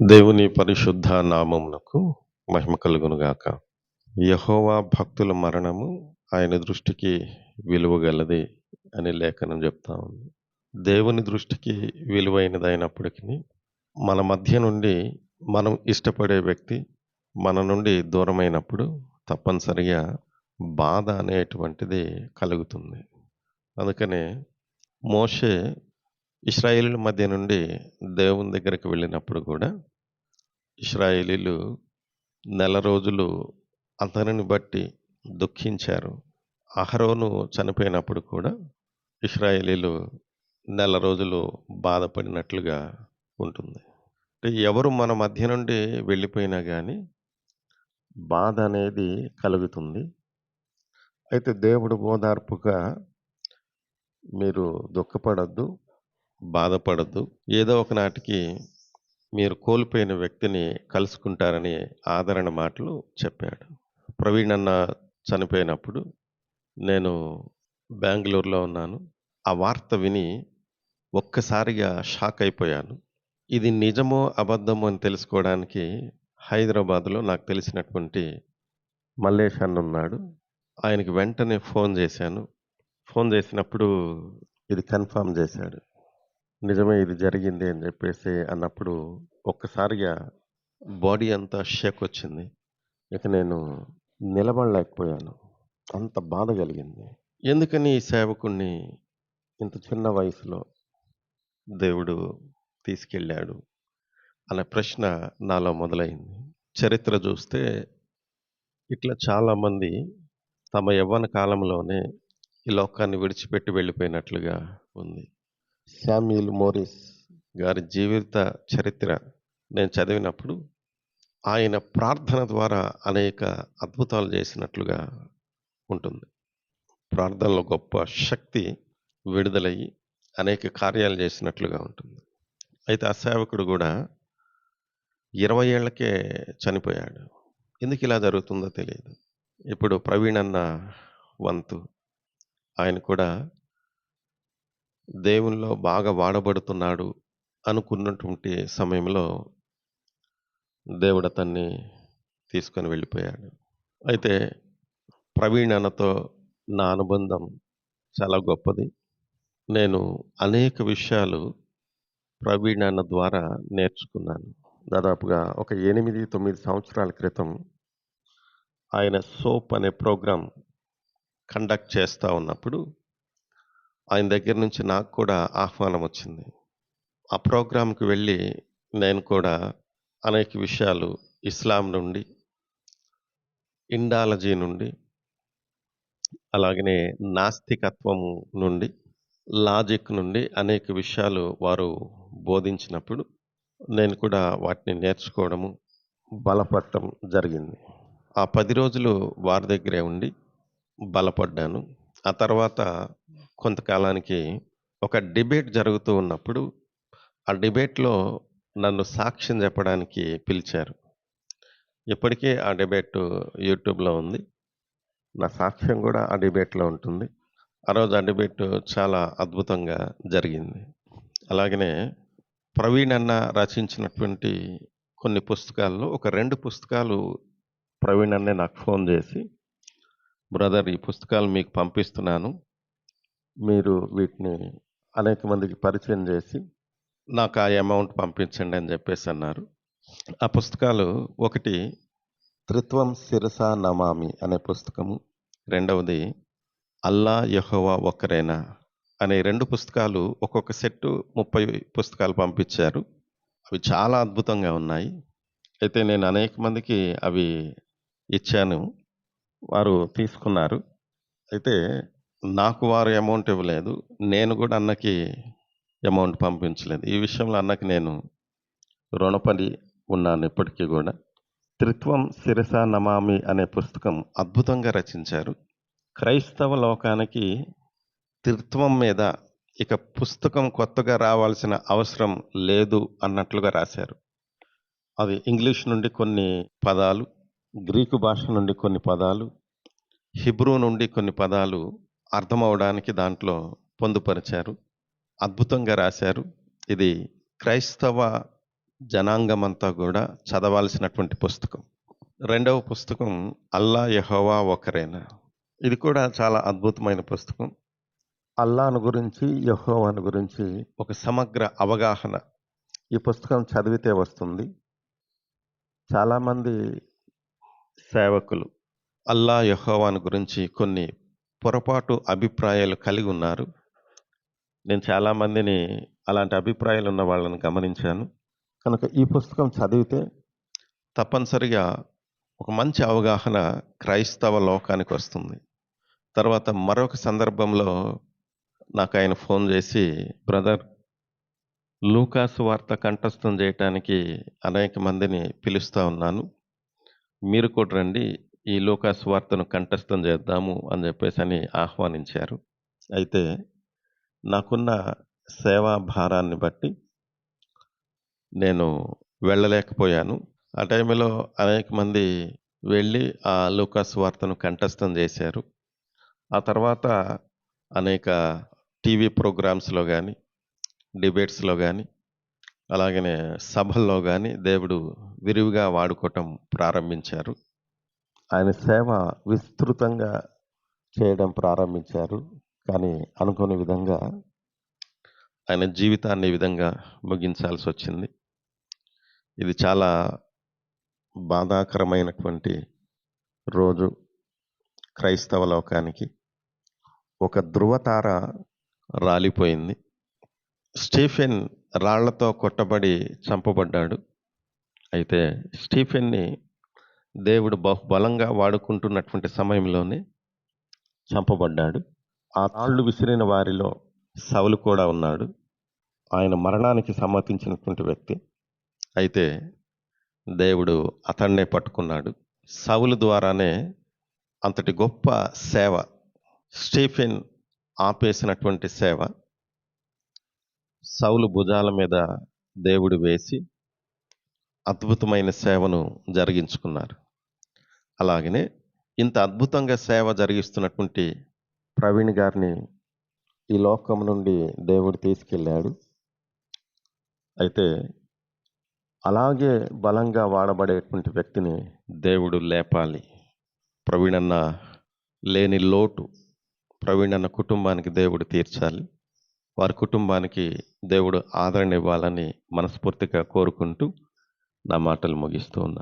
దేవుని పరిశుద్ధ నామమునకు మహిమ కలుగునుగాక. యహోవా భక్తుల మరణము ఆయన దృష్టికి విలువగలది అని లేఖనం చెప్తా ఉంది. దేవుని దృష్టికి విలువైనదైనప్పటికీ మన మధ్య నుండి మనం ఇష్టపడే వ్యక్తి మన నుండి దూరమైనప్పుడు తప్పనిసరిగా బాధ అనేటువంటిది కలుగుతుంది. అందుకనే మోషే ఇస్రాయేలీల మధ్య నుండి దేవుని దగ్గరికి వెళ్ళినప్పుడు కూడా ఇస్రాయేలీలు నెల రోజులు అతనిని బట్టి దుఃఖించారు. అహరోను చనిపోయినప్పుడు కూడా ఇస్రాయేలీలు నెల రోజులు బాధపడినట్లుగా ఉంటుంది. అంటే ఎవరు మన మధ్య నుండి వెళ్ళిపోయినా కానీ బాధ అనేది కలుగుతుంది. అయితే దేవుడు ఓదార్పుగా మీరు దుఃఖపడద్దు. బాధపడద్దు. ఏదో ఒకనాటికి మీరు కోల్పోయిన వ్యక్తిని కలుసుకుంటారని ఆదరణ మాటలు చెప్పాడు. ప్రవీణ్ అన్న చనిపోయినప్పుడు నేను బెంగళూరులో ఉన్నాను. ఆ వార్త విని ఒక్కసారిగా షాక్ అయిపోయాను. ఇది నిజమో అబద్ధమో అని తెలుసుకోవడానికి హైదరాబాద్లో నాకు తెలిసినటువంటి మల్లేష్ అన్న ఉన్నాడు. ఆయనకి వెంటనే ఫోన్ చేశాను. ఫోన్ చేసినప్పుడు ఇది కన్ఫర్మ్ చేశాడు. నిజమే ఇది జరిగింది అని చెప్పేసి అన్నప్పుడు ఒక్కసారిగా బాడీ అంతా షేక్ వచ్చింది. ఇక నేను నిలబడలేకపోయాను. అంత బాధ కలిగింది. ఎందుకని ఈ సేవకుణ్ణి ఇంత చిన్న వయసులో దేవుడు తీసుకెళ్ళాడు? అనే ప్రశ్న నాలో మొదలైంది. చరిత్ర చూస్తే ఇట్లా చాలామంది తమ యవ్వన కాలంలోనే ఈ లోకాన్ని విడిచిపెట్టి వెళ్ళిపోయినట్లుగా ఉంది. శామ్యూల్ మోరిస్ గారి జీవిత చరిత్ర నేను చదివినప్పుడు ఆయన ప్రార్థన ద్వారా అనేక అద్భుతాలు చేసినట్లుగా ఉంటుంది. ప్రార్థనలో గొప్ప శక్తి విడుదలయ్యి అనేక కార్యాలు చేసినట్లుగా ఉంటుంది. అయితే ఆ సేవకుడు కూడా ఇరవై ఏళ్ళకే చనిపోయాడు. ఎందుకు ఇలా జరుగుతుందో తెలియదు. ఇప్పుడు ప్రవీణ్ అన్న వంతు ఆయన కూడా దేవునిలో బాగా వాడబడుతున్నాడు అనుకున్నటువంటి సమయంలో దేవుడు అతన్ని తీసుకొని వెళ్ళిపోయాడు. అయితే ప్రవీణ్ అన్నతో నా అనుబంధం చాలా గొప్పది. నేను అనేక విషయాలు ప్రవీణ్ అన్న ద్వారా నేర్చుకున్నాను. దాదాపుగా ఒక ఎనిమిది తొమ్మిది సంవత్సరాల క్రితం ఆయన సోప్ అనే ప్రోగ్రాం కండక్ట్ చేస్తూ ఉన్నప్పుడు ఆయన దగ్గర నుంచి నాకు కూడా ఆహ్వానం వచ్చింది. ఆ ప్రోగ్రాంకి వెళ్ళి నేను కూడా అనేక విషయాలు ఇస్లాం నుండి ఇండాలజీ నుండి అలాగనే నాస్తికత్వం నుండి లాజిక్ నుండి అనేక విషయాలు వారు బోధించినప్పుడు నేను కూడా వాటిని నేర్చుకోవడము బలపడటం జరిగింది. ఆ పది రోజులు వారి దగ్గరే ఉండి బలపడ్డాను. ఆ తర్వాత కొంతకాలానికి ఒక డిబేట్ జరుగుతూ ఉన్నప్పుడు ఆ డిబేట్లో నన్ను సాక్ష్యం చెప్పడానికి పిలిచారు. ఇప్పటికే ఆ డిబేట్ యూట్యూబ్లో ఉంది. నా సాక్ష్యం కూడా ఆ డిబేట్లో ఉంటుంది. ఆ రోజు ఆ డిబేట్ చాలా అద్భుతంగా జరిగింది. అలాగనే ప్రవీణ్ అన్న రచించినటువంటి కొన్ని పుస్తకాల్లో ఒక రెండు పుస్తకాలు ప్రవీణ్ అన్నే నాకు ఫోన్ చేసి బ్రదర్ ఈ పుస్తకాలు మీకు పంపిస్తున్నాను. మీరు వీటిని అనేక మందికి పరిచయం చేసి నాకు ఆ అమౌంట్ పంపించండి అని చెప్పేసి అన్నారు. ఆ పుస్తకాలు ఒకటి త్రిత్వం శిరస నమామి అనే పుస్తకము. రెండవది అల్లా యహోవా ఒక్కరేనా అనే రెండు పుస్తకాలు ఒక్కొక్క సెట్టు ముప్పై పుస్తకాలు పంపించారు. అవి చాలా అద్భుతంగా ఉన్నాయి. అయితే నేను అనేక మందికి అవి ఇచ్చాను. వారు తీసుకున్నారు. అయితే నాకు వారు అమౌంట్ ఇవ్వలేదు. నేను కూడా అన్నకి అమౌంట్ పంపించలేదు. ఈ విషయంలో అన్నకి నేను రుణపడి ఉన్నాను ఇప్పటికీ కూడా. త్రిత్వం శిరస నమామి అనే పుస్తకం అద్భుతంగా రచించారు. క్రైస్తవ లోకానికి త్రిత్వం మీద ఇక పుస్తకం కొత్తగా రావాల్సిన అవసరం లేదు అన్నట్లుగా రాశారు. అది ఇంగ్లీష్ నుండి కొన్ని పదాలు గ్రీకు భాష నుండి కొన్ని పదాలు హిబ్రూ నుండి కొన్ని పదాలు అర్థమవడానికి దాంట్లో పొందుపరిచారు అద్భుతంగా రాశారు ఇది క్రైస్తవ జనాంగమంతా కూడా చదవాల్సినటువంటి పుస్తకం. రెండవ పుస్తకం 'అల్లా యహోవా ఒకరేనా'. ఇది కూడా చాలా అద్భుతమైన పుస్తకం. అల్లాను గురించి, యహోవాను గురించి ఒక సమగ్ర అవగాహన ఈ పుస్తకం చదివితే వస్తుంది. చాలామంది సేవకులు అల్లా, యహోవాను గురించి కొన్ని పొరపాటు అభిప్రాయాలు కలిగున్నారు. నేను చాలామందిని అలాంటి అభిప్రాయాలు ఉన్న వాళ్ళని గమనించాను. కనుక ఈ పుస్తకం చదివితే తప్పనిసరిగా ఒక మంచి అవగాహన క్రైస్తవ లోకానికి వస్తుంది తర్వాత మరొక సందర్భంలో నాకు ఆయన ఫోన్ చేసి "బ్రదర్ లూకాసు వార్త కంఠస్థం చేయటానికి అనేక మందిని పిలుస్తా ఉన్నాను. మీరు కూడా రండి. ఈ లూకాసు వార్తను కంఠస్థం చేద్దాము అని చెప్పేసి అని ఆహ్వానించారు. అయితే నాకున్న సేవా భారాన్ని బట్టి నేను వెళ్ళలేకపోయాను. ఆ టైంలో అనేక మంది వెళ్ళి ఆ లూకాసు వార్తను కంఠస్థం చేశారు ఆ తర్వాత అనేక టీవీ ప్రోగ్రామ్స్‌లో కానీ డిబేట్స్‌లో కానీ అలాగనే సభల్లో కానీ దేవుడు విరివిగా వాడుకోవటం ప్రారంభించారు. ఆయన సేవ విస్తృతంగా చేయడం ప్రారంభించారు. కానీ అనుకోని విధంగా ఆయన జీవితాన్ని ఈ విధంగా ముగించాల్సొచ్చింది. ఇది చాలా బాధాకరమైనటువంటి రోజు క్రైస్తవ లోకానికి. ఒక ధృవతార రాలిపోయింది. స్టీఫెన్ రాళ్ళతో కొట్టబడి చంపబడ్డాడు. అయితే స్టీఫెన్‌ని దేవుడు బహుబలంగా వాడుకుంటున్నటువంటి సమయంలోనే చంపబడ్డాడు. ఆ రాళ్ళు విసిరిన వారిలో సవులు కూడా ఉన్నాడు. ఆయన మరణానికి సమ్మతించినటువంటి వ్యక్తి. అయితే దేవుడు అతన్నే పట్టుకున్నాడు. సవులు ద్వారానే అంతటి గొప్ప సేవ స్టీఫెన్ ఆపేసినటువంటి సేవ సౌలు భుజాల మీద దేవుడు వేసి అద్భుతమైన సేవను జరిగించుకున్నారు. అలాగనే ఇంత అద్భుతంగా సేవ జరిగిస్తున్నటువంటి ప్రవీణ్ గారిని ఈ లోకం నుండి దేవుడు తీసుకెళ్ళాడు. అయితే అలాగే బలంగా వాడబడేటువంటి వ్యక్తిని దేవుడు లేపాలి. ప్రవీణన్న లేని లోటు ప్రవీణ్ అన్న కుటుంబానికి దేవుడు తీర్చాలి. వారి కుటుంబానికి దేవుడు ఆదరణ ఇవ్వాలని మనస్ఫూర్తిగా కోరుకుంటూ నా మాటలు ముగిస్తూ ఉన్నా.